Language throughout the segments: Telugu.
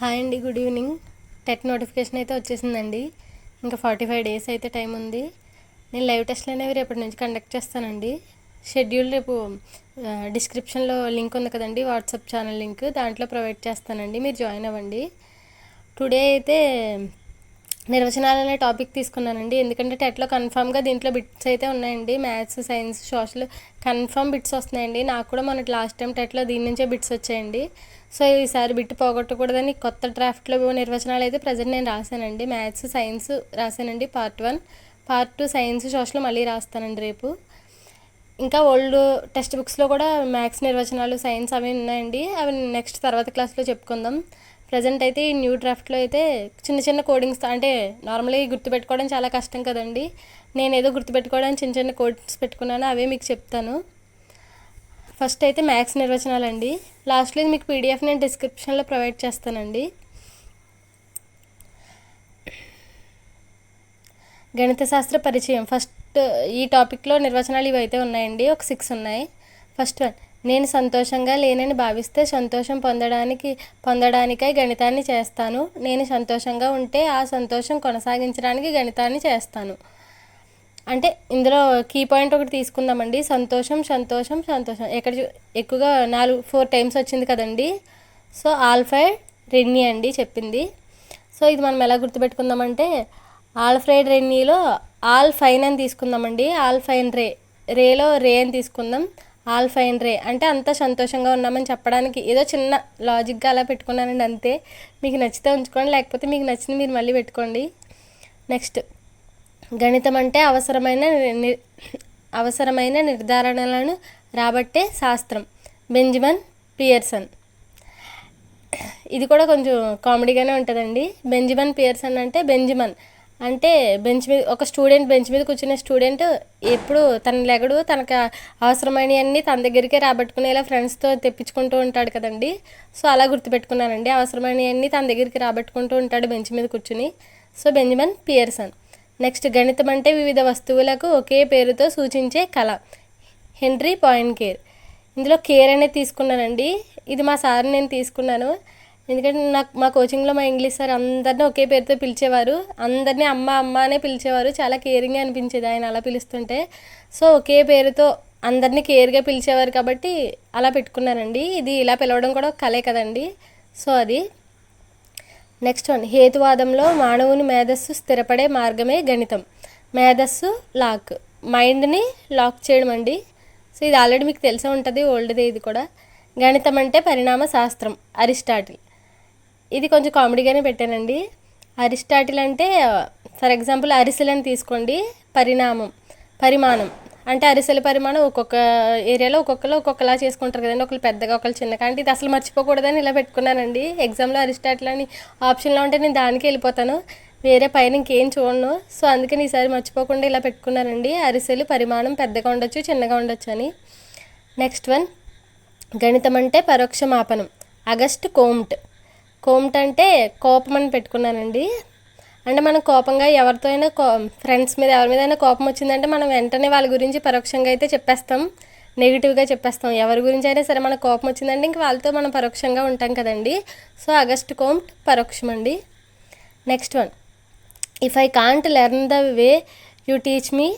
హాయ్ అండి గుడ్ ఈవినింగ్. టెట్ నోటిఫికేషన్ అయితే వచ్చేసిందండి. ఇంకా ఫార్టీ ఫైవ్ డేస్ అయితే టైం ఉంది. నేను లైవ్ టెస్ట్లు అనేవి రేపటి నుంచి కండక్ట్ చేస్తానండి. షెడ్యూల్ రేపు డిస్క్రిప్షన్లో లింక్ ఉంది కదండి వాట్సాప్ ఛానల్ లింక్. దాంట్లో ప్రొవైడ్ చేస్తానండి. మీరు జాయిన్ అవ్వండి. టుడే అయితే నిర్వచనాలు అనే టాపిక్ తీసుకున్నానండి. ఎందుకంటే టెట్లో కన్ఫామ్గా దీంట్లో బిట్స్ అయితే ఉన్నాయండి. Maths science social confirm bits వస్తున్నాయండి. నాకు కూడా మన లాస్ట్ టైం టెట్లో దీని నుంచే బిట్స్ వచ్చాయండి. సో ఈసారి బిట్ పోగొట్టకూడదని కొత్త డ్రాఫ్ట్లో నిర్వచనాలు అయితే ప్రజెంట్ నేను రాశానండి. Maths science రాశానండి part one part two science social మళ్ళీ రాస్తానండి రేపు. ఇంకా ఓల్డ్ టెక్స్ట్ బుక్స్లో కూడా మ్యాథ్స్ నిర్వచనాలు సైన్స్ అవి ఉన్నాయండి. అవి నెక్స్ట్ తర్వాత క్లాస్లో చెప్పుకుందాం. ప్రజెంట్ అయితే ఈ న్యూ డ్రాఫ్ట్లో అయితే చిన్న చిన్న కోడింగ్స్ అంటే నార్మల్గా గుర్తుపెట్టుకోవడం చాలా కష్టం కదండి. నేను ఏదో గుర్తుపెట్టుకోవడానికి చిన్న చిన్న కోడ్స్ పెట్టుకున్నాను అవే మీకు చెప్తాను. ఫస్ట్ అయితే మ్యాథ్స్ నిర్వచనాలు అండి లాస్ట్లో మీకు పీడిఎఫ్ నేను డిస్క్రిప్షన్లో ప్రొవైడ్ చేస్తానండి. గణిత శాస్త్ర పరిచయం. ఫస్ట్ ఈ టాపిక్లో నిర్వచనాలు ఇవి అయితే ఉన్నాయండి. ఒక సిక్స్ ఉన్నాయి. First one. నేను సంతోషంగా లేనని భావిస్తే సంతోషం పొందడానికి పొందడానికై గణితాన్ని చేస్తాను. నేను సంతోషంగా ఉంటే ఆ సంతోషం కొనసాగించడానికి గణితాన్ని చేస్తాను. అంటే ఇందులో కీ పాయింట్ ఒకటి తీసుకుందామండి. సంతోషం సంతోషం సంతోషం. ఎక్కడ చూ- ఎక్కువగా నాలుగు ఫోర్ టైమ్స్ వచ్చింది కదండి. సో ఆల్ఫ్రైడ్ రెన్నీ అండి చెప్పింది. సో ఇది మనం ఎలా గుర్తుపెట్టుకుందామంటే ఆల్ఫ్రైడ్ రెన్నీలో ఆల్ ఫైన్ అని తీసుకుందామండి. ఆల్ ఫైన్ రే రేలో రే అని తీసుకుందాం. ఆల్ ఫైన్ రే. అంటే అంత సంతోషంగా ఉన్నామని చెప్పడానికి ఏదో చిన్న లాజిక్గా అలా పెట్టుకున్నానండి అంతే. మీకు నచ్చితే ఉంచుకోండి లేకపోతే మీకు నచ్చింది మీరు మళ్ళీ పెట్టుకోండి. నెక్స్ట్. గణితం అంటే అవసరమైన ని- అవసరమైన నిర్ధారణలను రాబట్టే శాస్త్రం. Benjamin Pearson. ఇది కూడా కొంచెం కామెడీగానే ఉంటుందండి. బెంజమిన్ పియర్సన్ అంటే బెంజమిన్. అంటే బెంచ్ మీద ఒక స్టూడెంట్ బెంచ్ మీద కూర్చునే స్టూడెంట్ ఎప్పుడు తన లెగడు తనకు అవసరమైనవన్నీ తన దగ్గరికే రాబట్టుకునేలా ఫ్రెండ్స్తో తెప్పించుకుంటూ ఉంటాడు కదండి. సో అలా గుర్తుపెట్టుకున్నానండి. అవసరమైనవన్నీ తన దగ్గరికి రాబట్టుకుంటూ ఉంటాడు బెంచ్ మీద కూర్చుని. So Benjamin Pearson. నెక్స్ట్ గణితం అంటే వివిధ వస్తువులకు ఒకే పేరుతో సూచించే కళ. హెన్రీ పాయింట్ కేర్ ఇందులో కేర్ అనేది తీసుకున్నానండి. ఇది మా సార్ నేను తీసుకున్నాను. ఎందుకంటే నాకు మా కోచింగ్లో మా ఇంగ్లీష్ సార్ అందరినీ ఒకే పేరుతో పిలిచేవారు. అందరినీ అమ్మ అమ్మ అనే పిలిచేవారు. చాలా కేరింగ్గా అనిపించేది ఆయన అలా పిలుస్తుంటే. సో ఒకే పేరుతో అందరినీ కేర్గా పిలిచేవారు కాబట్టి అలా పెట్టుకున్నానండి ఇది ఇలా పిలవడం కూడా కలే కదండి. సో అది. నెక్స్ట్ వన్ హేతువాదంలో మానవుని మేధస్సు స్థిరపడే మార్గమే గణితం. మేధస్సు లాక్ మైండ్ని లాక్ చేయడం అండి. సో ఇది ఆల్రెడీ మీకు తెలిసే ఉంటుంది ఓల్డ్దే ఇది కూడా. గణితం అంటే పరిణామ శాస్త్రం. అరిస్టాటిల్. ఇది కొంచెం కామెడీగానే పెట్టానండి. అరిస్టాటిల్ అంటే ఫర్ ఎగ్జాంపుల్ అరిసెలని తీసుకోండి పరిణామం పరిమాణం. అంటే అరిసెల పరిమాణం ఒక్కొక్క ఏరియాలో ఒక్కొక్కరు ఒక్కొక్కలా చేసుకుంటారు కదండి. ఒకళ్ళు పెద్దగా ఒకళ్ళు చిన్నగా. అంటే ఇది అసలు మర్చిపోకూడదని ఇలా పెట్టుకున్నానండి. ఎగ్జామ్లో అరిస్టాటిల్ అని ఆప్షన్లో ఉంటే నేను దానికి వెళ్ళిపోతాను. వేరే పైన ఇంకేం చూడను. సో అందుకని ఈసారి మర్చిపోకుండా ఇలా పెట్టుకున్నానండి. అరిసెలు పరిమాణం పెద్దగా ఉండొచ్చు చిన్నగా ఉండొచ్చు అని. నెక్స్ట్ వన్ గణితం అంటే పరోక్ష మాపనం. ఆగస్ట్ కోమ్ట్ కోమ్ట్ అంటే కోపం అని పెట్టుకున్నానండి. అంటే మనం కోపంగా ఎవరితో అయినా కో ఫ్రెండ్స్ మీద ఎవరి మీద అయినా కోపం వచ్చిందంటే మనం వెంటనే వాళ్ళ గురించి పరోక్షంగా అయితే చెప్పేస్తాం. నెగిటివ్గా చెప్పేస్తాం. ఎవరి గురించి అయినా సరే మనకు కోపం వచ్చిందంటే ఇంక వాళ్ళతో మనం పరోక్షంగా ఉంటాం కదండి. సో ఆగస్ట్ కోమ్ట్ పరోక్షం అండి next one if I can't learn the way you teach me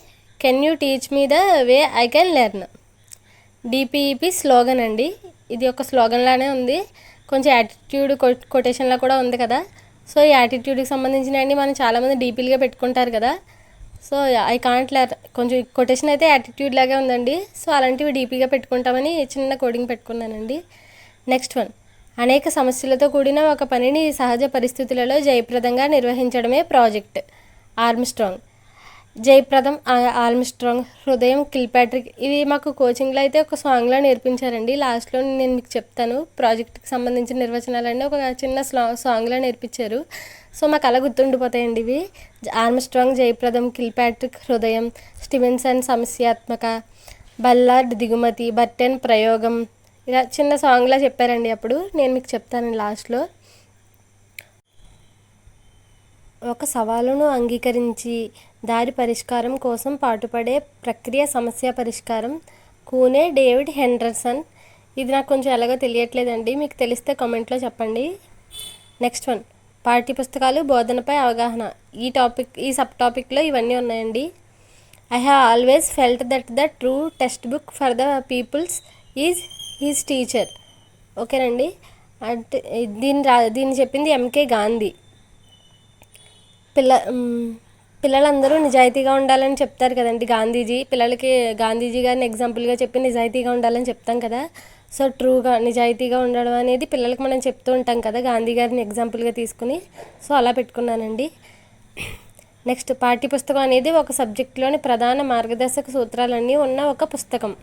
can you teach me the way I can learn DPEP slogan అండి. ఇది ఒక స్లోగన్ లానే ఉంది. కొంచెం యాటిట్యూడ్ కొటేషన్లా కూడా ఉంది కదా. సో ఈ యాటిట్యూడ్కి సంబంధించిన అండి మనం చాలామంది డీపీలుగా పెట్టుకుంటారు కదా. సో ఐ కాంట్ లెర్ కొంచెం కొటేషన్ అయితే యాటిట్యూడ్ లాగే ఉందండి. సో అలాంటివి డీపీగా పెట్టుకుంటామని చిన్న కోడింగ్ పెట్టుకున్నానండి. నెక్స్ట్ వన్ అనేక సమస్యలతో కూడిన ఒక పనిని సహజ పరిస్థితులలో జయప్రదంగా నిర్వహించడమే ప్రాజెక్ట్. ఆర్మ్స్ట్రాంగ్ జయప్రదం ఆ- ఆల్మ్స్ట్రాంగ్ హృదయం కిల్పాట్రిక్ ఇవి మాకు కోచింగ్లో అయితే ఒక సాంగ్లో నేర్పించారండి. లాస్ట్లో నేను మీకు చెప్తాను. ప్రాజెక్ట్కి సంబంధించిన నిర్వచనాలన్నీ ఒక చిన్న స్లా సాంగ్లో నేర్పించారు. సో మాకు అలా గుర్తుండిపోతాయండి ఇవి. ఆర్మ్స్ట్రాంగ్ జయప్రదం కిల్పాట్రిక్ హృదయం స్టివెన్సన్ సమస్యాత్మక బల్లార్డ్ దిగుమతి బర్టెన్ ప్రయోగం ఇలా చిన్న సాంగ్లా చెప్పారండి అప్పుడు. నేను మీకు చెప్తాను లాస్ట్లో ఒక సవాలును అంగీకరించి దారి పరిష్కారం కోసం పాటుపడే ప్రక్రియ సమస్య పరిష్కారం. కూనే డేవిడ్ హెండర్సన్. ఇది నాకు కొంచెం ఎలాగో తెలియట్లేదండి. మీకు తెలిస్తే కామెంట్లో చెప్పండి. Next one. పాఠ్య పుస్తకాలు బోధనపై అవగాహన. ఈ టాపిక్ ఈ సబ్ టాపిక్లో ఇవన్నీ ఉన్నాయండి. I have always felt that the true textbook for the peoples is his teacher. ఓకేనండి. అంటే దీన్ని రా దీన్ని చెప్పింది ఎంకే గాంధీ. పిల్ల పిల్లలందరూ నిజాయితీగా ఉండాలని చెప్తారు కదండి గాంధీజీ. పిల్లలకి గాంధీజీ గారిని ఎగ్జాంపుల్గా చెప్పి నిజాయితీగా ఉండాలని చెప్తాం కదా. సో ట్రూగా నిజాయితీగా ఉండడం అనేది పిల్లలకి మనం చెప్తూ ఉంటాం కదా గాంధీ గారిని ఎగ్జాంపుల్గా తీసుకుని. సో అలా పెట్టుకున్నానండి. నెక్స్ట్ పాఠ్యపుస్తకం అనేది ఒక సబ్జెక్టులోని ప్రధాన మార్గదర్శక సూత్రాలన్నీ ఉన్న ఒక పుస్తకం.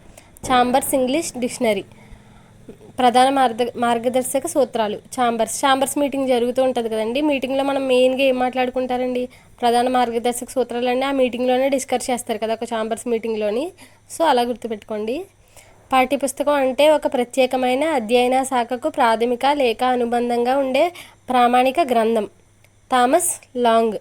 Chambers English dictionary. ప్రధాన మార్గ మార్గదర్శక సూత్రాలు. ఛాంబర్స్. ఛాంబర్స్ మీటింగ్ జరుగుతూ ఉంటుంది కదండి. మీటింగ్లో మనం మెయిన్గా ఏం మాట్లాడుకుంటారండి? ప్రధాన మార్గదర్శక సూత్రాలన్నీ ఆ మీటింగ్లోనే డిస్కస్ చేస్తారు కదా ఒక ఛాంబర్స్ మీటింగ్లోని. సో అలా గుర్తుపెట్టుకోండి. పాఠ్యపుస్తకం అంటే ఒక ప్రత్యేకమైన అధ్యయన శాఖకు ప్రాథమిక లేక అనుబంధంగా ఉండే ప్రామాణిక గ్రంథం. Thomas Long.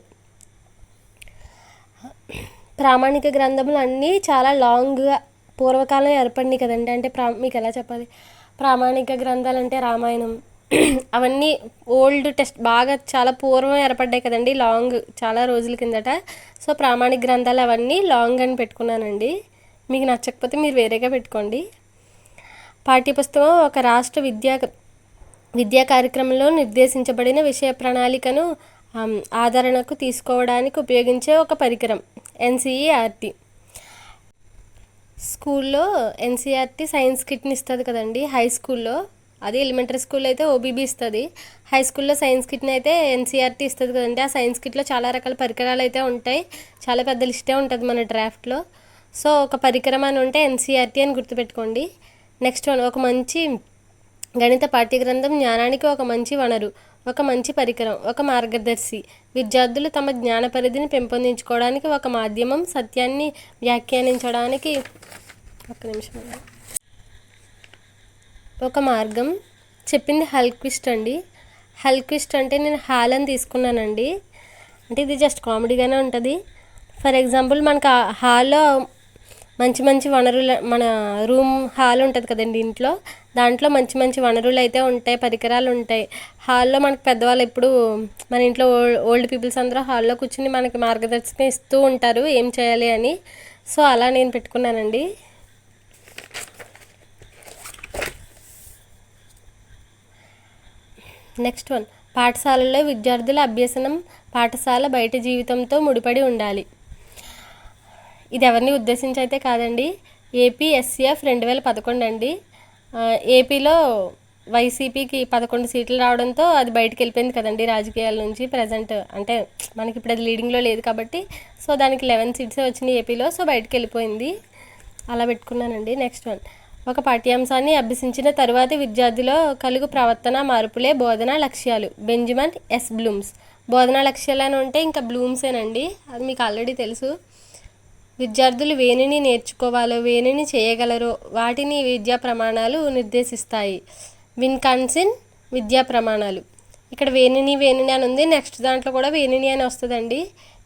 ప్రామాణిక గ్రంథములు అన్నీ చాలా లాంగ్గా పూర్వకాలం ఏర్పడినాయి కదండి. అంటే ప్రా మీకు ఎలా చెప్పాలి? ప్రామాణిక గ్రంథాలు అంటే రామాయణం. అవన్నీ ఓల్డ్ టెస్ట్ బాగా చాలా పూర్వం ఏర్పడ్డాయి కదండి లాంగ్ చాలా రోజుల కిందట. సో ప్రామాణిక గ్రంథాలు అవన్నీ లాంగ్ అని పెట్టుకున్నానండి. మీకు నచ్చకపోతే మీరు వేరేగా పెట్టుకోండి. పాఠ్యపుస్తకం ఒక రాష్ట్ర విద్యా విద్యా కార్యక్రమంలో నిర్దేశించబడిన విషయ ప్రణాళికను ఆదరణకు తీసుకోవడానికి ఉపయోగించే ఒక పరికరం ఎన్సీఈఆర్టీ. స్కూల్లో ఎన్సీఆర్టీ సైన్స్ కిట్ని ఇస్తుంది కదండి హై స్కూల్లో. అది ఎలిమెంటరీ స్కూల్లో అయితే ఓబీబీ ఇస్తుంది. హై స్కూల్లో సైన్స్ కిట్ని అయితే ఎన్సీఆర్టీ ఇస్తుంది కదండి. ఆ సైన్స్ కిట్లో చాలా రకాల పరికరాలు అయితే ఉంటాయి. చాలా పెద్ద లిస్టే ఉంటుంది మన డ్రాఫ్ట్లో. సో ఒక పరికరం అని ఉంటే ఎన్సీఆర్టీ అని గుర్తుపెట్టుకోండి. నెక్స్ట్ వన్ ఒక మంచి గణిత పాఠ్యగ్రంథం జ్ఞానానికి ఒక మంచి వనరు ఒక మంచి పరికరం ఒక మార్గదర్శి. విద్యార్థులు తమ జ్ఞాన పరిధిని పెంపొందించుకోవడానికి ఒక మాధ్యమం సత్యాన్ని వ్యాఖ్యానించడానికి ఒక నిమిషం అండి. ఒక మార్గం. చెప్పింది హల్క్విస్ట్ అండి. హల్క్విస్ట్ అంటే నేను హాల్ అని తీసుకున్నానండి. అంటే ఇది జస్ట్ కామెడీగానే ఉంటుంది. ఫర్ ఎగ్జాంపుల్ మనకు హాల్లో మంచి మంచి వనరులు మన రూమ్ హాల్ ఉంటుంది కదండి ఇంట్లో. దాంట్లో మంచి మంచి వనరులు అయితే ఉంటాయి పరికరాలు ఉంటాయి. హాల్లో మనకు పెద్దవాళ్ళు ఎప్పుడు మన ఇంట్లో ఓల్డ్ ఓల్డ్ పీపుల్స్ అందరూ హాల్లో కూర్చుని మనకి మార్గదర్శకం ఇస్తూ ఉంటారు ఏం చేయాలి అని. సో అలా నేను పెట్టుకున్నానండి. Next one. పాఠశాలలో విద్యార్థుల అభ్యసనం పాఠశాల బయట జీవితంతో ముడిపడి ఉండాలి. ఇది ఎవరిని ఉద్దేశించి అయితే కాదండి ఏపీఎస్సీఎఫ్ రెండు వేల పదకొండు అండి. ఏపీలో వైసీపీకి పదకొండు సీట్లు రావడంతో అది బయటికి వెళ్ళిపోయింది కదండి రాజకీయాల నుంచి ప్రజెంట్. అంటే మనకి ఇప్పుడు అది లీడింగ్లో లేదు కాబట్టి సో దానికి లెవెన్ సీట్సే వచ్చినాయి ఏపీలో సో బయటికి వెళ్ళిపోయింది. అలా పెట్టుకున్నానండి. నెక్స్ట్ వన్ ఒక పాఠ్యాంశాన్ని అభ్యసించిన తరువాతి విద్యార్థిలో కలుగు ప్రవర్తన మార్పులే బోధన లక్ష్యాలు. Benjamin S Blooms. బోధనా లక్ష్యాలు అని ఉంటే ఇంకా బ్లూమ్సేనండి. అది మీకు ఆల్రెడీ తెలుసు. విద్యార్థులు వేనిని నేర్చుకోవాలో వేనిని చేయగలరో వాటిని విద్యా ప్రమాణాలు నిర్దేశిస్తాయి. విన్కాన్సిన్ విద్యా ప్రమాణాలు. ఇక్కడ వేనిని వేనిని అని ఉంది. నెక్స్ట్ దాంట్లో కూడా వేనిని అని వస్తుందండి.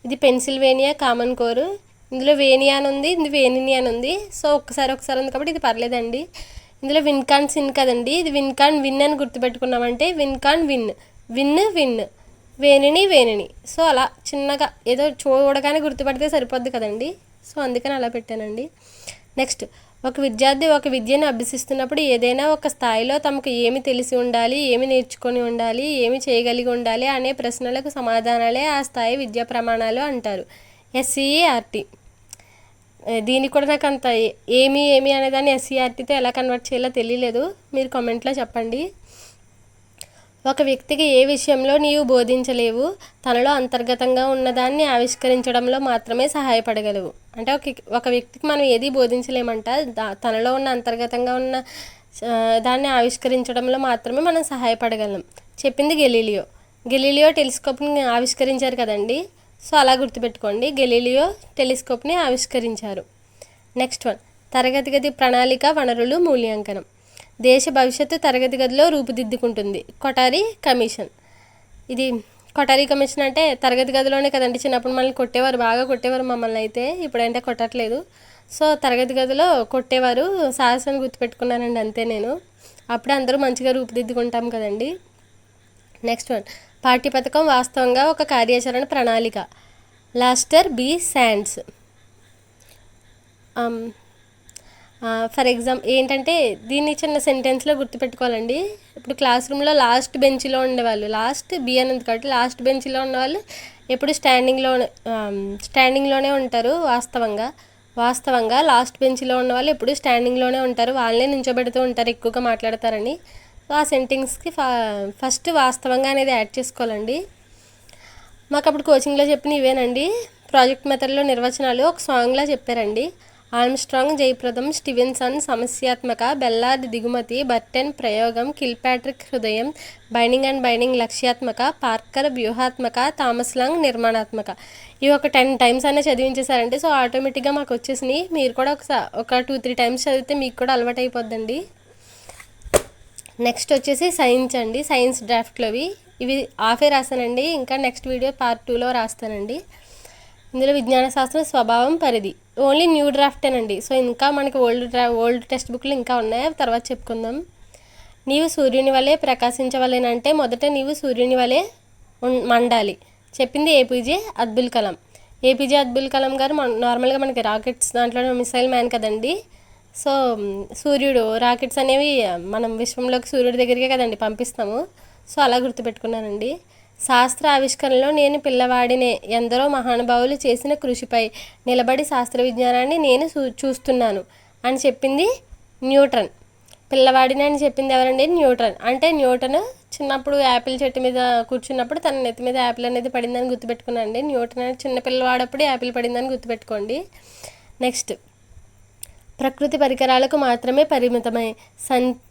ఇది పెన్సిల్వేనియా కామన్ కోర్. ఇందులో వేణి అని ఉంది ఇది వేనిని అని ఉంది. సో ఒక్కసారి ఒకసారి ఉంది కాబట్టి ఇది పర్లేదండి. ఇందులో విన్కాన్ సిన్ కదండి. ఇది విన్కాన్ విన్ అని గుర్తుపెట్టుకున్నామంటే విన్కాన్ విన్. విన్ విన్. వేణిని వేణిని సో అలా చిన్నగా ఏదో చూడగానే గుర్తుపడితే సరిపోద్ది కదండి. సో అందుకని అలా పెట్టానండి. నెక్స్ట్ ఒక విద్యార్థి ఒక విద్యను అభ్యసిస్తున్నప్పుడు ఏదైనా ఒక స్థాయిలో తమకు ఏమి తెలిసి ఉండాలి ఏమి నేర్చుకొని ఉండాలి ఏమి చేయగలిగి ఉండాలి అనే ప్రశ్నలకు సమాధానాలే ఆ స్థాయి విద్యా ప్రమాణాలు అంటారు. ఎస్సీఆర్టీ దీనికి కూడా నాకు అంత ఏమి ఏమి అనేదాన్ని ఎస్సీఆర్టీతో ఎలా కన్వర్ట్ చేయాలో తెలియలేదు. మీరు కామెంట్లో చెప్పండి. ఒక వ్యక్తికి ఏ విషయంలో నీవు బోధించలేవు తనలో అంతర్గతంగా ఉన్నదాన్ని ఆవిష్కరించడంలో మాత్రమే సహాయపడగలవు. అంటే ఒక ఒక వ్యక్తికి మనం ఏది బోధించలేమంట దా- తనలో ఉన్న అంతర్గతంగా ఉన్న దాన్ని ఆవిష్కరించడంలో మాత్రమే మనం సహాయపడగలం. చెప్పింది గెలీలియో. గెలీలియో టెలిస్కోప్ని ఆవిష్కరించారు కదండి? సో అలా గుర్తుపెట్టుకోండి. గెలీలియో టెలిస్కోప్ని ఆవిష్కరించారు. Next one. తరగతి గది ప్రణాళిక వనరులు మూల్యాంకనం. దేశ భవిష్యత్తు తరగతి గదిలో రూపుదిద్దుకుంటుంది. కొటారి కమిషన్. ఇది కొటారి కమిషన్ అంటే తరగతి గదిలోనే కదండి చిన్నప్పుడు మనల్ని కొట్టేవారు బాగా కొట్టేవారు మమ్మల్ని అయితే. ఇప్పుడంటే కొట్టట్లేదు. సో తరగతి గదిలో కొట్టేవారు సాహసాన్ని గుర్తుపెట్టుకున్నానండి అంతే నేను. అప్పుడే అందరూ మంచిగా రూపుదిద్దుకుంటాం కదండి. Next one. పాఠ్య పథకం వాస్తవంగా ఒక కార్యాచరణ ప్రణాళిక. Lester B Sands. For example ఏంటంటే దీన్ని చిన్న సెంటెన్స్లో గుర్తుపెట్టుకోవాలండి. ఇప్పుడు క్లాస్ రూమ్లో లాస్ట్ బెంచ్లో ఉండేవాళ్ళు. లాస్ట్ బి అనేది కాబట్టి లాస్ట్ బెంచ్లో ఉన్నవాళ్ళు ఎప్పుడు స్టాండింగ్లో స్టాండింగ్లోనే ఉంటారు వాస్తవంగా. వాస్తవంగా లాస్ట్ బెంచ్లో ఉన్న వాళ్ళు ఎప్పుడు స్టాండింగ్లోనే ఉంటారు. వాళ్ళనే నించోబెడుతూ ఉంటారు ఎక్కువగా మాట్లాడతారని. సో ఆ సెంటెన్స్కి ఫా ఫస్ట్ వాస్తవంగా అనేది యాడ్ చేసుకోవాలండి. మాకు అప్పుడు కోచింగ్లో చెప్పిన ఇవేనండి. ప్రాజెక్ట్ మెథడ్లో నిర్వచనాలు ఒక సాంగ్లా చెప్పారండి. ఆర్మ్స్ట్రాంగ్ జయప్రదం స్టివెన్సన్ సమస్యాత్మక బెల్లార్డ్ దిగుమతి బర్టెన్ ప్రయోగం కిల్పాట్రిక్ హృదయం బైండింగ్ అండ్ బైండింగ్ లక్ష్యాత్మక పార్కర్ వ్యూహాత్మక థామస్ లాంగ్ నిర్మాణాత్మక. ఇవి ఒక టెన్ టైమ్స్ అనే చదివించేశారంటే సో ఆటోమేటిక్గా మాకు వచ్చేసినాయి. మీరు కూడా ఒకసారి ఒక టూ త్రీ టైమ్స్ చదివితే మీకు కూడా అలవాటు అయిపోద్దండి నెక్స్ట్ వచ్చేసి సైన్స్ అండి సైన్స్ డ్రాఫ్ట్లోవి. ఇవి ఆఫే రాస్తానండి ఇంకా నెక్స్ట్ వీడియో పార్ట్ టూలో రాస్తానండి. ఇందులో విజ్ఞాన శాస్త్రం స్వభావం పరిధి. Only new డ్రాఫ్టేనండి. సో ఇంకా మనకి ఓల్డ్ డ్రా ఓల్డ్ టెక్స్ట్ బుక్లు ఇంకా ఉన్నాయి? తర్వాత చెప్పుకుందాం. నీవు సూర్యుని వలె ప్రకాశించవలేనంటే మొదట నీవు సూర్యుని వలె మండాలి. చెప్పింది ఏపీజే అబ్దుల్ కలాం. ఏపీజే అబ్దుల్ కలాం గారు నార్మల్గా మనకి రాకెట్స్ దాంట్లో మిసైల్ మ్యాన్ కదండి. సో సూర్యుడు రాకెట్స్ అనేవి మనం విశ్వంలోకి సూర్యుడి దగ్గరికే కదండి పంపిస్తాము. సో అలా గుర్తుపెట్టుకున్నానండి. శాస్త్ర ఆవిష్కరణలో నేను పిల్లవాడినే. ఎందరో మహానుభావులు చేసిన కృషిపై నిలబడి శాస్త్ర విజ్ఞానాన్ని నేను చూ- చూస్తున్నాను. అని చెప్పింది న్యూటన్. పిల్లవాడిని అని చెప్పింది ఎవరండి? న్యూటన్. అంటే న్యూటన్ చిన్నప్పుడు యాపిల్ చెట్టు మీద కూర్చున్నప్పుడు తన నెత్తి మీద యాపిల్ అనేది పడిందని గుర్తుపెట్టుకున్నాండి న్యూటన్ అనేది చిన్న పిల్లవాడప్పుడు యాపిల్ పడిందని గుర్తుపెట్టుకోండి. నెక్స్ట్. ప్రకృతి పరికరాలకు మాత్రమే పరిమితమై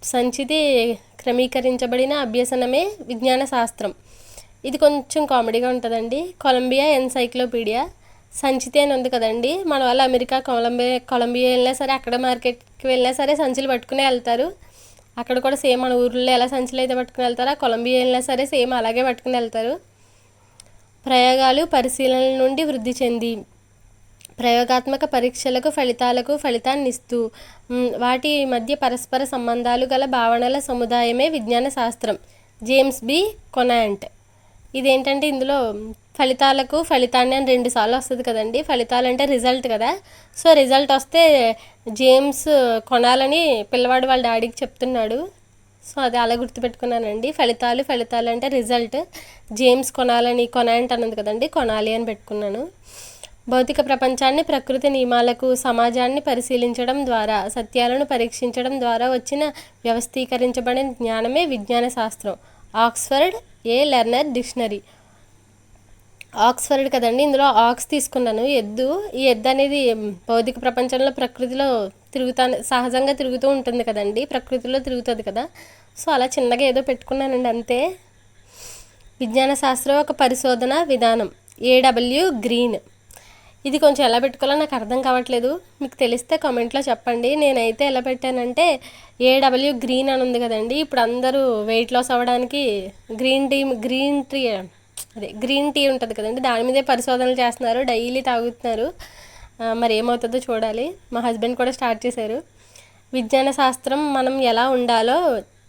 సంచితి క్రమీకరించబడిన అభ్యసనమే విజ్ఞాన శాస్త్రం. ఇది కొంచెం కామెడీగా ఉంటుందండి. Colombia encyclopaedia. సంచితి అని ఉంది కదండి. మన వాళ్ళు అమెరికా కొలంబియా కొలంబియా వెళ్ళినా సరే అక్కడ మార్కెట్కి వెళ్ళినా సరే సంచులు పట్టుకునే వెళ్తారు. అక్కడ కూడా సేమ్ మన ఊర్లో ఎలా సంచులు అయితే పట్టుకుని వెళ్తారో కొలంబియా వెళ్ళినా సరే సేమ్ అలాగే పట్టుకుని వెళ్తారు. ప్రయోగాలు పరిశీలనల నుండి వృద్ధి చెంది ప్రయోగాత్మక పరీక్షలకు ఫలితాలకు ఫలితాన్ని ఇస్తూ వాటి మధ్య పరస్పర సంబంధాలు గల భావనల సముదాయమే విజ్ఞాన శాస్త్రం. James B. కొనాంట్. ఇదేంటంటే ఇందులో ఫలితాలకు ఫలితాన్ని అని రెండు సార్లు వస్తుంది కదండి. ఫలితాలు అంటే రిజల్ట్ కదా. సో రిజల్ట్ వస్తే జేమ్స్ కొనాలని పిల్లవాడు వాళ్ళ డాడీకి చెప్తున్నాడు. సో అది అలా గుర్తుపెట్టుకున్నానండి. ఫలితాలు ఫలితాలు అంటే రిజల్ట్. జేమ్స్ కొనాలని కొనాంట్ అన్నది కదండి. కొనాలి అని పెట్టుకున్నాను. భౌతిక ప్రపంచాన్ని ప్రకృతి నియమాలకు సమాజాన్ని పరిశీలించడం ద్వారా సత్యాలను పరీక్షించడం ద్వారా వచ్చిన వ్యవస్థీకరించబడిన జ్ఞానమే విజ్ఞాన శాస్త్రం Oxford a learner dictionary? Oxford కదండి ఇందులో ఆక్స్ తీసుకున్నాను. ఎద్దు ఈ ఎద్దు అనేది భౌతిక ప్రపంచంలో ప్రకృతిలో తిరుగుతా సహజంగా తిరుగుతూ ఉంటుంది కదండి ప్రకృతిలో తిరుగుతుంది కదా. సో అలా చిన్నగా ఏదో పెట్టుకున్నానండి అంతే. విజ్ఞాన శాస్త్రం ఒక పరిశోధన విధానం. A W green. ఇది కొంచెం ఎలా పెట్టుకోవాలో నాకు అర్థం కావట్లేదు. మీకు తెలిస్తే కామెంట్లో చెప్పండి. నేనైతే ఎలా పెట్టానంటే ఏడబ్ల్యూ గ్రీన్ అని ఉంది కదండి. ఇప్పుడు అందరూ వెయిట్ లాస్ అవ్వడానికి గ్రీన్ టీ గ్రీన్ టీ అదే గ్రీన్ టీ ఉంటుంది కదండి. దాని మీదే పరిశోధనలు చేస్తున్నారు. డైలీ తాగుతున్నారు. మరి ఏమవుతుందో చూడాలి. మా హస్బెండ్ కూడా స్టార్ట్ చేశారు. విజ్ఞాన శాస్త్రం మనం ఎలా ఉండాలో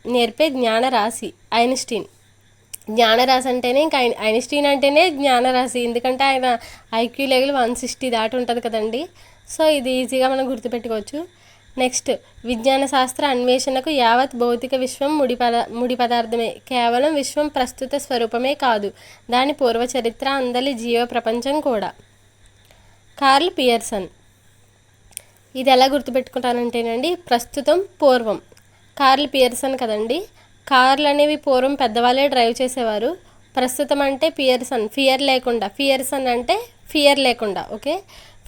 నేర్పే జ్ఞాన రాశి ఐన్స్టీన్ జ్ఞానరాశి అంటేనే ఇంకా ఐన్- ఐన్స్టీన్ అంటేనే జ్ఞానరాశి. ఎందుకంటే ఆయన ఐక్యూ లెవెల్ వన్ సిక్స్టీ దాటి ఉంటుంది కదండి. సో ఇది ఈజీగా మనం గుర్తుపెట్టుకోవచ్చు. నెక్స్ట్ విజ్ఞాన శాస్త్ర అన్వేషణకు యావత్ భౌతిక విశ్వం ముడి పద ముడి పదార్థమే. కేవలం విశ్వం ప్రస్తుత స్వరూపమే కాదు దాని పూర్వ చరిత్ర అందలి జీవ ప్రపంచం కూడా. Karl Pearson. ఇది ఎలా గుర్తుపెట్టుకుంటానంటేనండి ప్రస్తుతం పూర్వం. కార్లు పియర్సన్ కదండి కార్లు అనేవి పూర్వం పెద్దవాళ్ళే డ్రైవ్ చేసేవారు. ప్రస్తుతం అంటే పియర్సన్ ఫియర్ లేకుండా ఫియర్సన్ అంటే ఫియర్ లేకుండా ఓకే?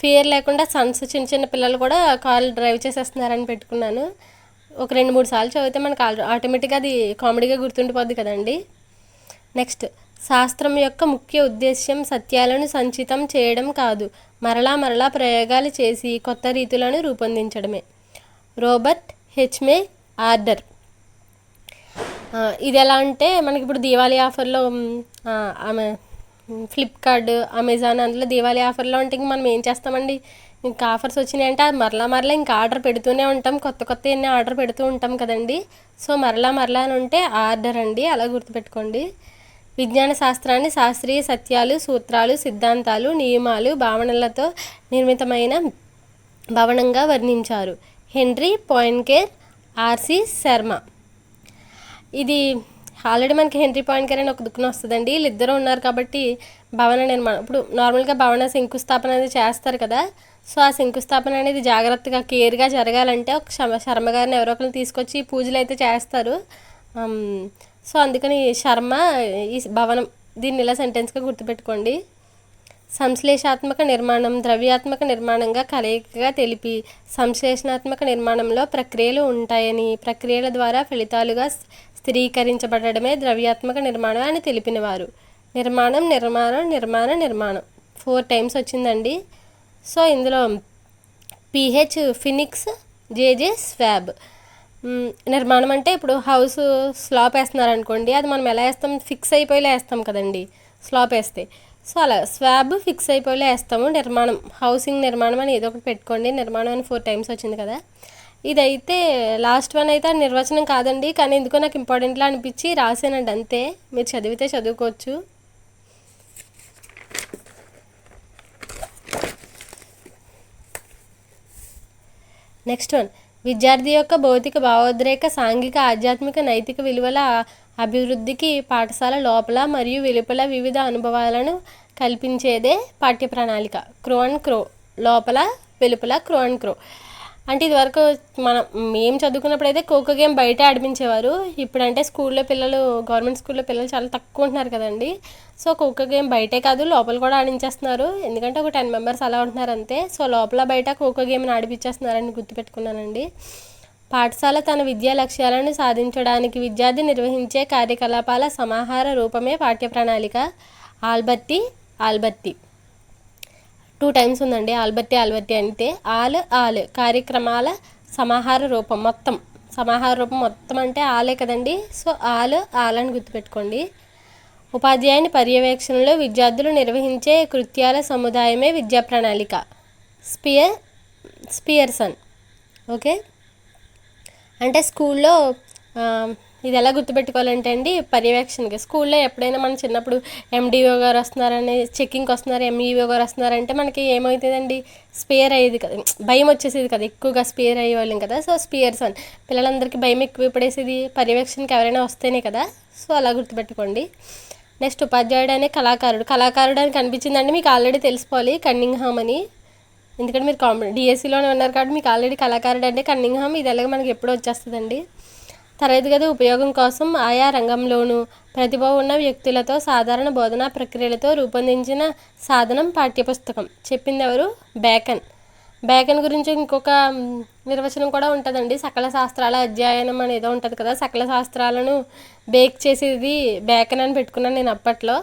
ఫియర్ లేకుండా సన్స్ చిన్న చిన్న పిల్లలు కూడా కార్లు డ్రైవ్ చేసేస్తున్నారని పెట్టుకున్నాను. ఒక రెండు మూడు సార్లు చదివితే మనకు ఆటోమేటిక్గా అది కామెడీగా గుర్తుండిపోద్ది కదండి. నెక్స్ట్ శాస్త్రం యొక్క ముఖ్య ఉద్దేశ్యం సత్యాలను సంచితం చేయడం కాదు. మరలా మరలా ప్రయోగాలు చేసి కొత్త రీతులను రూపొందించడమే. Robert హెచ్మే order. ఇది ఎలా అంటే మనకి ఇప్పుడు దీవాళీ ఆఫర్లో ఆమె ఫ్లిప్కార్ట్ అమెజాన్ అందులో దీవాళీ ఆఫర్లో ఉంటే ఇంక మనం ఏం చేస్తామండి? ఇంకా ఆఫర్స్ వచ్చినాయి అంటే అది మరలా మరలా ఇంకా ఆర్డర్ పెడుతూనే ఉంటాం. కొత్త కొత్త ఎన్ని ఆర్డర్ పెడుతూ ఉంటాం కదండి? సో మరలా మరలా అని ఉంటే ఆర్డర్ అండి. అలా గుర్తుపెట్టుకోండి. విజ్ఞాన శాస్త్రాన్ని శాస్త్రీయ సత్యాలు సూత్రాలు సిద్ధాంతాలు నియమాలు భావనలతో నిర్మితమైన భవనంగా వర్ణించారు. Henri Poincare R C Sharma. ఇది ఆల్రెడీ మనకి హెన్రీ పాయింట్ అని ఒక దుక్కున వస్తుందండి. వీళ్ళిద్దరూ ఉన్నారు కాబట్టి భవన నిర్మాణం ఇప్పుడు నార్మల్గా భవన శంకుస్థాపన అనేది చేస్తారు కదా. సో ఆ శంకుస్థాపన అనేది జాగ్రత్తగా కేర్గా జరగాలంటే ఒక శర్మ శర్మ గారిని ఎవరో ఒకరిని తీసుకొచ్చి పూజలు అయితే చేస్తారు. సో అందుకని శర్మ ఈ భవనం దీన్ని ఇలా సెంటెన్స్గా గుర్తుపెట్టుకోండి. సంశ్లేషాత్మక నిర్మాణం ద్రవ్యాత్మక నిర్మాణంగా కలయికగా తెలిపి సంశ్లేషణాత్మక నిర్మాణంలో ప్రక్రియలు ఉంటాయని ప్రక్రియల ద్వారా ఫలితాలుగా స్థిరీకరించబడమే ద్రవ్యాత్మక నిర్మాణం అని తెలిపినవారు. నిర్మాణం నిర్మాణం నిర్మాణ నిర్మాణం. ఫోర్ టైమ్స్ వచ్చిందండి. సో ఇందులో P H Phenix J J Schwab నిర్మాణం అంటే ఇప్పుడు హౌస్ స్లాప్ వేస్తున్నారు అనుకోండి అది మనం ఎలా వేస్తాం? ఫిక్స్ అయిపోయేలా వేస్తాం కదండి స్లాప్ వేస్తే. సో అలా స్వాబ్ ఫిక్స్ అయిపోయేలా వేస్తాము నిర్మాణం. హౌసింగ్ నిర్మాణం అని ఏదో ఒకటి పెట్టుకోండి నిర్మాణం అని ఫోర్ టైమ్స్ వచ్చింది కదా. ఇదైతే లాస్ట్ వన్ అయితే ఆ నిర్వచనం కాదండి కానీ ఎందుకో నాకు ఇంపార్టెంట్లా అనిపించి రాసానండి అంతే. మీరు చదివితే చదువుకోవచ్చు. నెక్స్ట్ వన్ విద్యార్థి యొక్క భౌతిక భావోద్రేక సాంఘిక ఆధ్యాత్మిక నైతిక విలువల అభివృద్ధికి పాఠశాల లోపల మరియు వెలుపల వివిధ అనుభవాలను కల్పించేదే పాఠ్య ప్రణాళిక క్రో అండ్ క్రో లోపల వెలుపల క్రో అండ్ క్రో అంటే ఇదివరకు మనం మేము చదువుకున్నప్పుడు అయితే ఖోఖో గేమ్ బయట ఆడిపించేవారు ఇప్పుడంటే స్కూల్లో పిల్లలు గవర్నమెంట్ స్కూల్లో పిల్లలు చాలా తక్కువ ఉంటున్నారు కదండి. సో ఖోఖో గేమ్ బయటే కాదు లోపల కూడా ఆడించేస్తున్నారు. ఎందుకంటే ఒక టెన్ మెంబర్స్ అలా ఉంటున్నారు అంతే. సో లోపల బయట ఖోఖో గేమ్ని ఆడిపించేస్తున్నారని గుర్తుపెట్టుకున్నానండి. పాఠశాల తన విద్యా లక్ష్యాలను సాధించడానికి విద్యార్థి నిర్వహించే కార్యకలాపాల సమాహార రూపమే పాఠ్య ప్రణాళిక ఆల్బర్తి ఆల్బర్తి టూ టైమ్స్ ఉందండి. ఆల్బర్టీ ఆల్బర్టీ అంటే ఆల్ ఆల్ కార్యక్రమాల సమాహార రూపం మొత్తం. సమాహార రూపం మొత్తం అంటే ఆలే కదండి. సో ఆల్ ఆల్ అని గుర్తుపెట్టుకోండి. ఉపాధ్యాయుని పర్యవేక్షణలో విద్యార్థులు నిర్వహించే కృత్యాల సముదాయమే విద్యా ప్రణాళిక. Spear Spearson. ఓకే? అంటే స్కూల్లో ఇది ఎలా గుర్తుపెట్టుకోవాలంటే అండి పర్యవేక్షణకి. స్కూల్లో ఎప్పుడైనా మనం చిన్నప్పుడు ఎండిఓ గారు వస్తున్నారని చెక్కింగ్కి వస్తున్నారు ఎంఈఓ గారు వస్తున్నారంటే మనకి ఏమవుతుందండి? స్పేర్ అయ్యేది కదా. భయం వచ్చేసేది కదా. ఎక్కువగా స్పేర్ అయ్యేవాళ్ళం కదా. సో స్పియర్స్ అని. పిల్లలందరికీ భయం ఎక్కువ పడేసేది పర్యవేక్షణకి ఎవరైనా వస్తేనే కదా. సో అలా గుర్తుపెట్టుకోండి. నెక్స్ట్ ఉపాధ్యాయుడు అనే కళాకారుడు. కళాకారుడు అని కనిపించిందండి మీకు ఆల్రెడీ తెలిసిపోవాలి కన్నింగ్హామ్ అని. ఎందుకంటే మీరు కాంపి డిఎస్సిలోనే ఉన్నారు కాబట్టి మీకు ఆల్రెడీ కళాకారుడు అంటే కన్నింగ్హామ్ ఇది ఎలాగ మనకి ఎప్పుడు వచ్చేస్తుందండి? తరగతి గది ఉపయోగం కోసం ఆయా రంగంలోనూ ప్రతిభ ఉన్న వ్యక్తులతో సాధారణ బోధనా ప్రక్రియలతో రూపొందించిన సాధనం పాఠ్యపుస్తకం. చెప్పింది ఎవరు బేకన్ బేకన్ గురించి ఇంకొక నిర్వచనం కూడా ఉంటుందండి. సకల శాస్త్రాల అధ్యయనం అనేది ఉంటుంది కదా. సకల శాస్త్రాలను బేక్ చేసేది బేకన్ అని పెట్టుకున్నాను నేను అప్పట్లో.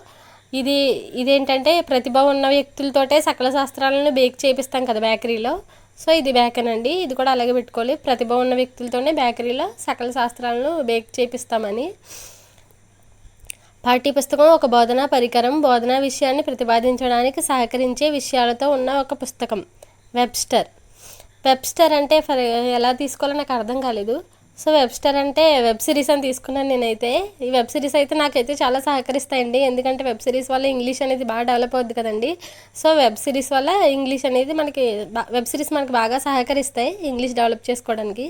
ఇది ఇదేంటంటే ప్రతిభ ఉన్న వ్యక్తులతోటే సకల శాస్త్రాలను బేక్ చేపిస్తాం కదా బేకరీలో. సో ఇది బేకన్ అండి. ఇది కూడా అలాగే పెట్టుకోవాలి. ప్రతిభ ఉన్న వ్యక్తులతోనే బేకరీలో సకల శాస్త్రాలను బేక్ చేపిస్తామని. పాఠ్యపుస్తకం ఒక బోధనా పరికరం. బోధనా విషయాన్ని ప్రతిపాదించడానికి సహకరించే విషయాలతో ఉన్న ఒక పుస్తకం. వెబ్స్టర్ వెబ్స్టర్ అంటే ఫర్ ఎలా తీసుకోవాలో నాకు అర్థం కాలేదు. సో వెబ్స్టర్ అంటే వెబ్ సిరీస్ అని తీసుకున్నాను నేనైతే. ఈ వెబ్ సిరీస్ అయితే నాకైతే చాలా సహకరిస్తాయండి. ఎందుకంటే వెబ్ సిరీస్ వల్ల ఇంగ్లీష్ అనేది బాగా డెవలప్ అవుద్ది కదండి. సో వెబ్ సిరీస్ వల్ల ఇంగ్లీష్ అనేది మనకి వెబ్ సిరీస్ మనకి బాగా సహకరిస్తాయి ఇంగ్లీష్ డెవలప్ చేసుకోవడానికి.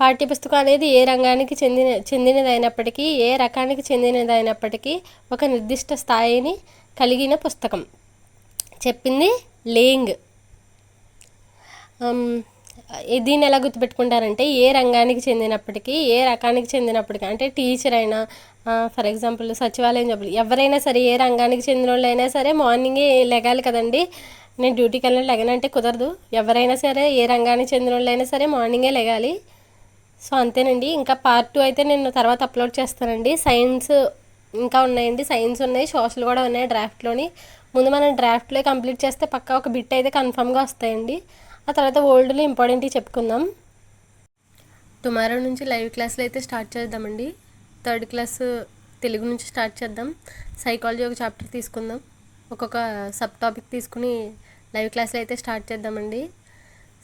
పాఠ్యపుస్తకం అనేది ఏ రంగానికి చెందిన చెందినదైనప్పటికీ ఏ రకానికి చెందినదైనప్పటికీ ఒక నిర్దిష్ట స్థాయిని కలిగిన పుస్తకం. చెప్పింది లేయింగ్ దీన్ని ఎలా గుర్తుపెట్టుకుంటారంటే ఏ రంగానికి చెందినప్పటికీ ఏ రకానికి చెందినప్పటికీ అంటే టీచర్ అయినా ఫర్ ఎగ్జాంపుల్ సచివాలయం జాబులు ఎవరైనా సరే ఏ రంగానికి చెందిన వాళ్ళు అయినా సరే మార్నింగే లెగాలి కదండి. నేను డ్యూటీకి వెళ్ళినట్టు లెగనంటే కుదరదు. ఎవరైనా సరే ఏ రంగానికి చెందిన వాళ్ళు అయినా సరే మార్నింగే లెగాలి. సో అంతేనండి. ఇంకా పార్ట్ టూ అయితే నేను తర్వాత అప్లోడ్ చేస్తానండి. సైన్స్ ఇంకా ఉన్నాయండి. సైన్స్ ఉన్నాయి సోషల్ కూడా ఉన్నాయి డ్రాఫ్ట్లోని. ముందు మనం డ్రాఫ్ట్లో కంప్లీట్ చేస్తే పక్కా ఒక బిట్ అయితే కన్ఫామ్గా వస్తాయండి. ఆ తర్వాత ఓల్డ్లో ఇంపార్టెంట్ చెప్పుకుందాం. టుమారో నుంచి లైవ్ క్లాసులు అయితే స్టార్ట్ చేద్దామండి. థర్డ్ క్లాస్ తెలుగు నుంచి స్టార్ట్ చేద్దాం. సైకాలజీ ఒక చాప్టర్ తీసుకుందాం. ఒక్కొక్క సబ్ టాపిక్ తీసుకుని లైవ్ క్లాసులు అయితే స్టార్ట్ చేద్దామండి.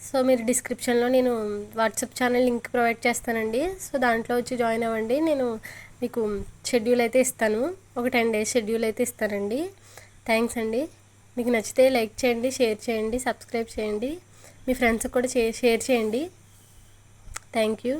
సో మీరు డిస్క్రిప్షన్లో నేను వాట్సాప్ ఛానల్ లింక్ ప్రొవైడ్ చేస్తానండి. సో దాంట్లో వచ్చి జాయిన్ అవ్వండి. నేను మీకు షెడ్యూల్ అయితే ఇస్తాను. ఒక టెన్ డేస్ షెడ్యూల్ అయితే ఇస్తానండి. థ్యాంక్స్ అండి. మీకు నచ్చితే లైక్ చేయండి షేర్ చేయండి సబ్స్క్రైబ్ చేయండి. మీ ఫ్రెండ్స్కి కూడా షేర్ చేయండి. Thank you.